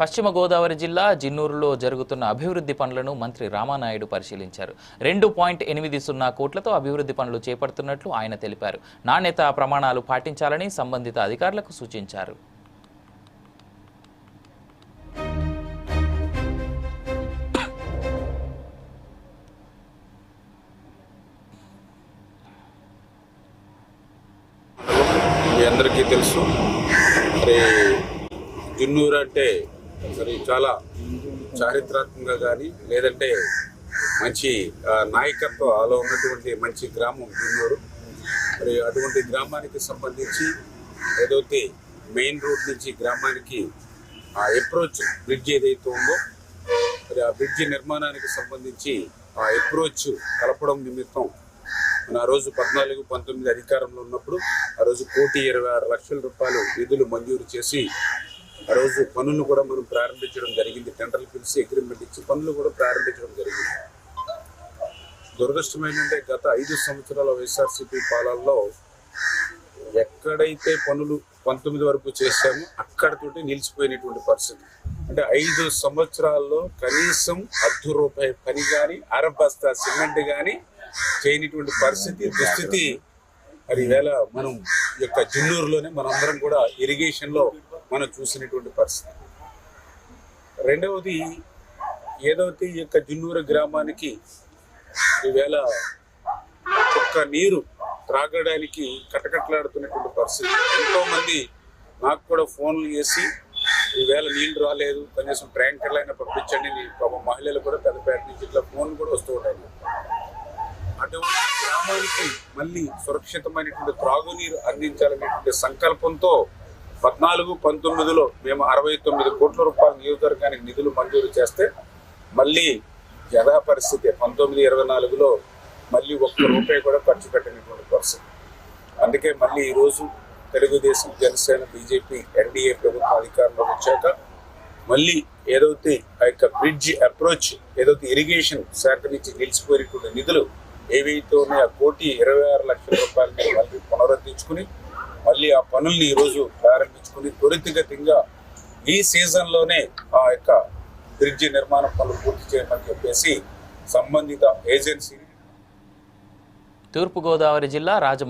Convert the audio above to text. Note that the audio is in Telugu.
పశ్చిమ గోదావరి జిల్లా జిన్నూరులో జరుగుతున్న అభివృద్ధి పనులను మంత్రి రామానాయుడు పరిశీలించారు. రెండు పాయింట్ ఎనిమిది సున్నా కోట్లతో అభివృద్ధి పనులు చేపడుతున్నట్లు ఆయన తెలిపారు. నాణ్యత ప్రమాణాలు పాటించాలని సంబంధిత అధికారులకు సూచించారు. అందరికీ తెలుసు. మరి జున్నూరు అంటే సరే చాలా చారిత్రాత్మకంగా కానీ లేదంటే మంచి నాయకత్వంలో ఉన్నటువంటి మంచి గ్రామం దిన్నూరు మరి అటువంటి గ్రామానికి సంబంధించి ఏదైతే మెయిన్ రోడ్ నుంచి గ్రామానికి ఆ అప్రోచ్ బ్రిడ్జ్ ఏదైతే ఉందో మరి ఆ బ్రిడ్జి నిర్మాణానికి సంబంధించి ఆ అప్రోచ్ కలపడం నిమిత్తం మన ఆ రోజు పద్నాలుగు పంతొమ్మిది అధికారంలో ఉన్నప్పుడు ఆ రోజు కోటి ఇరవై ఆరు లక్షల రూపాయలు నిధులు మంజూరు చేసి ఆ రోజు పనులు కూడా మనం ప్రారంభించడం జరిగింది. టెండర్లు పిలిచి అగ్రిమెంట్ ఇచ్చి పనులు కూడా ప్రారంభించడం జరిగింది. దురదృష్టం గత ఐదు సంవత్సరాల వైఎస్ఆర్సీపీ పాలనలో ఎక్కడైతే పనులు పంతొమ్మిది వరకు చేశామో అక్కడతోటి నిలిచిపోయినటువంటి పరిస్థితి. అంటే ఐదు సంవత్సరాల్లో కనీసం అర్ధ రూపాయి పని కానీ అరబస్తా సిమెంట్ కానీ చేయనటువంటి పరిస్థితి దుస్థితి. మరి వేళ మనం యొక్క జున్నూరులోనే మనందరం కూడా ఇరిగేషన్లో మనం చూసినటువంటి పరిస్థితి. రెండవది ఏదైతే ఈ యొక్క జిన్నూరు గ్రామానికి ఈవేళ ఒక్క నీరు త్రాగడానికి కటకట్లాడుతున్నటువంటి పరిస్థితి. ఎంతోమంది నాకు కూడా ఫోన్లు చేసి ఈవేళ నీళ్ళు రాలేదు కనీసం ట్రాంకర్లు అయినా పంపించండి నీ పాపం మహిళలు కూడా పెద్దపేట నుంచి ఇట్లా ఫోన్ కూడా వస్తూ ఉంటాయి. అటువంటి గ్రామానికి మళ్ళీ సురక్షితమైనటువంటి త్రాగునీరు అందించాలనేటువంటి సంకల్పంతో పద్నాలుగు పంతొమ్మిదిలో మేము అరవై తొమ్మిది కోట్ల రూపాయల నియోజకవర్గానికి నిధులు మంజూరు చేస్తే మళ్ళీ యథా పరిస్థితి పంతొమ్మిది ఇరవై నాలుగులో మళ్ళీ ఒక్క రూపాయి కూడా ఖర్చు పెట్టినటువంటి పరిస్థితి. అందుకే మళ్ళీ ఈరోజు తెలుగుదేశం జనసేన బీజేపీ ఎన్డీఏ ప్రభుత్వం అధికారంలో వచ్చాక మళ్ళీ ఏదైతే ఆ యొక్క బ్రిడ్జ్ అప్రోచ్ ఏదైతే ఇరిగేషన్ శాఖ నుంచి నిలిచిపోయినటువంటి నిధులు ఏవైతే ఉన్నాయో ఆ కోటి ఇరవై ఆరు లక్షల రూపాయలని మళ్ళీ పునరుద్ధరించుకుని మళ్ళీ ఆ పనుల్ని ఈరోజు ప్రారంభించుకుని త్వరితగతిగా ఈ సీజన్లోనే ఆ యొక్క బ్రిడ్జి నిర్మాణ పనులు పూర్తి చేయమని చెప్పేసి సంబంధిత ఏజెన్సీ తూర్పుగోదావరి జిల్లా రాజ